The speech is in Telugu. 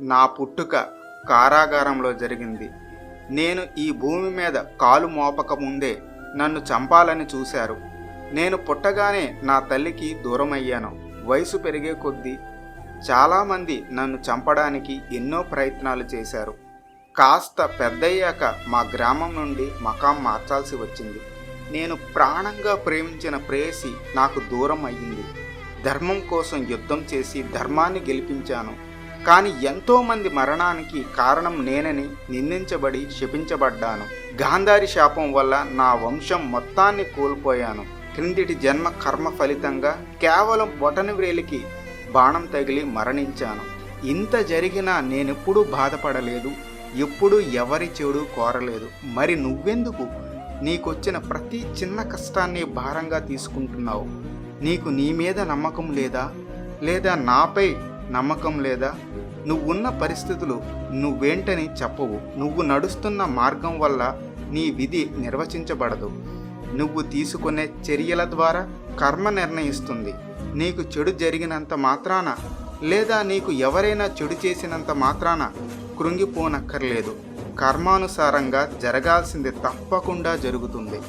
నా పుట్టుక కారాగారంలో జరిగింది. నేను ఈ భూమి మీద కాలు మోపక ముందే నన్ను చంపాలని చూశారు. నేను పుట్టగానే నా తల్లికి దూరమయ్యాను. వయసు పెరిగే కొద్దీ చాలామంది నన్ను చంపడానికి ఎన్నో ప్రయత్నాలు చేశారు. కాస్త పెద్దయ్యాక మా గ్రామం నుండి మకాం మార్చాల్సి వచ్చింది. నేను ప్రాణంగా ప్రేమించిన ప్రేయసి నాకు దూరం అయ్యింది ధర్మం కోసం యుద్ధం చేసి ధర్మాన్ని గెలిపించాను. కానీ ఎంతోమంది మరణానికి కారణం నేనని నిందించబడి శపించబడ్డాను. గాంధారి శాపం వల్ల నా వంశం మొత్తాన్ని కోల్పోయాను. క్రిందిటి జన్మ కర్మ ఫలితంగా కేవలం బొటని బాణం తగిలి మరణించాను. ఇంత జరిగినా నేనెప్పుడూ బాధపడలేదు. ఎప్పుడూ ఎవరి చెడు కోరలేదు. మరి నువ్వెందుకు నీకొచ్చిన ప్రతి చిన్న కష్టాన్ని భారంగా తీసుకుంటున్నావు? నీకు నీ మీద నమ్మకం లేదా? లేదా నాపై నమ్మకం లేదా? నువ్వున్న పరిస్థితులు నువ్వేంటని చెప్పవు. నువ్వు నడుస్తున్న మార్గం వల్ల నీ విధి నిర్వచించబడదు. నువ్వు తీసుకునే చర్యల ద్వారా కర్మ నిర్ణయిస్తుంది. నీకు చెడు జరిగినంత మాత్రాన లేదా నీకు ఎవరైనా చెడు చేసినంత మాత్రాన కృంగిపోనక్కర్లేదు. కర్మానుసారంగా జరగాల్సింది తప్పకుండా జరుగుతుంది.